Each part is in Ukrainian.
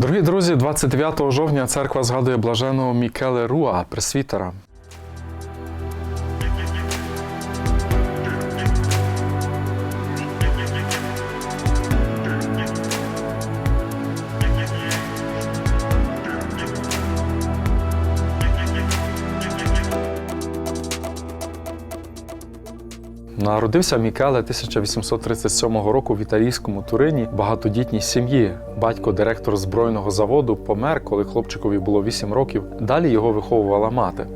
Дорогі друзі, 29 жовтня церква згадує блаженого Мікеле Руа, пресвітера. Народився Мікеле 1837 року в італійському Турині багатодітній сім'ї. Батько, директор збройного заводу, помер, коли хлопчикові було 8 років. Далі його виховувала мати.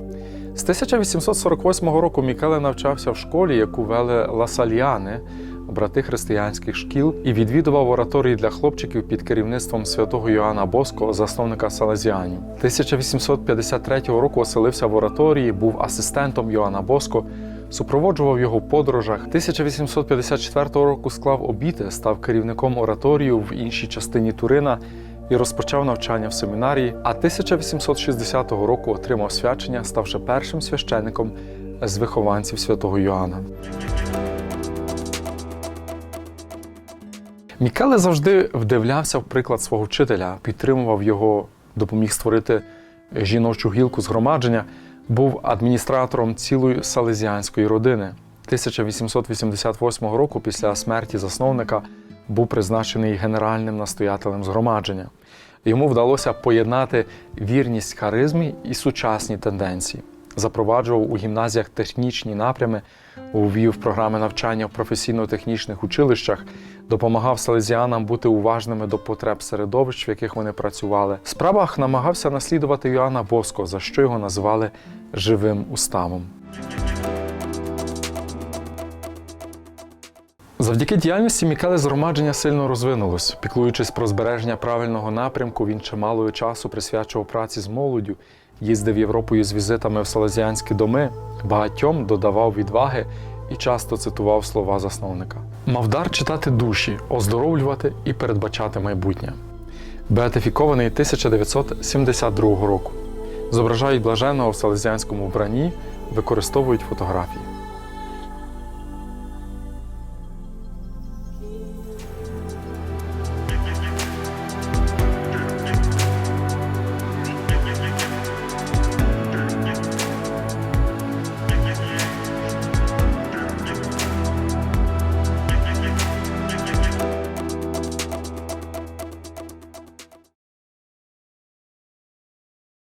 З 1848 року Мікеле навчався в школі, яку вели ласальяни, брати християнських шкіл, і відвідував ораторії для хлопчиків під керівництвом святого Йоанна Боско, засновника Салезіанів. 1853 року оселився в ораторії, був асистентом Йоанна Боско, супроводжував його в подорожах. 1854 року склав обіти, став керівником ораторію в іншій частині Турина і розпочав навчання в семінарії. А 1860 року отримав свячення, ставши першим священником з вихованців святого Йоанна. Мікеле завжди вдивлявся в приклад свого вчителя, підтримував його, допоміг створити жіночу гілку згромадження, був адміністратором цілої салезіанської родини. 1888 року, після смерті засновника, був призначений генеральним настоятелем згромадження. Йому вдалося поєднати вірність харизмі і сучасні тенденції. Запроваджував у гімназіях технічні напрями, увів програми навчання в професійно-технічних училищах, допомагав салезіанам бути уважними до потреб середовищ, в яких вони працювали. В справах намагався наслідувати Йоанна Боско, за що його називали живим уставом. Завдяки діяльності Мікеле згромадження сильно розвинулось. Піклуючись про збереження правильного напрямку, він чималою часу присвячував праці з молоддю, їздив Європою з візитами в Салазіанські доми, багатьом додавав відваги і часто цитував слова засновника. Мав дар читати душі, оздоровлювати і передбачати майбутнє. Беатифікований 1972 року. Зображають блаженного в салезіанському вбранні, використовують фотографії.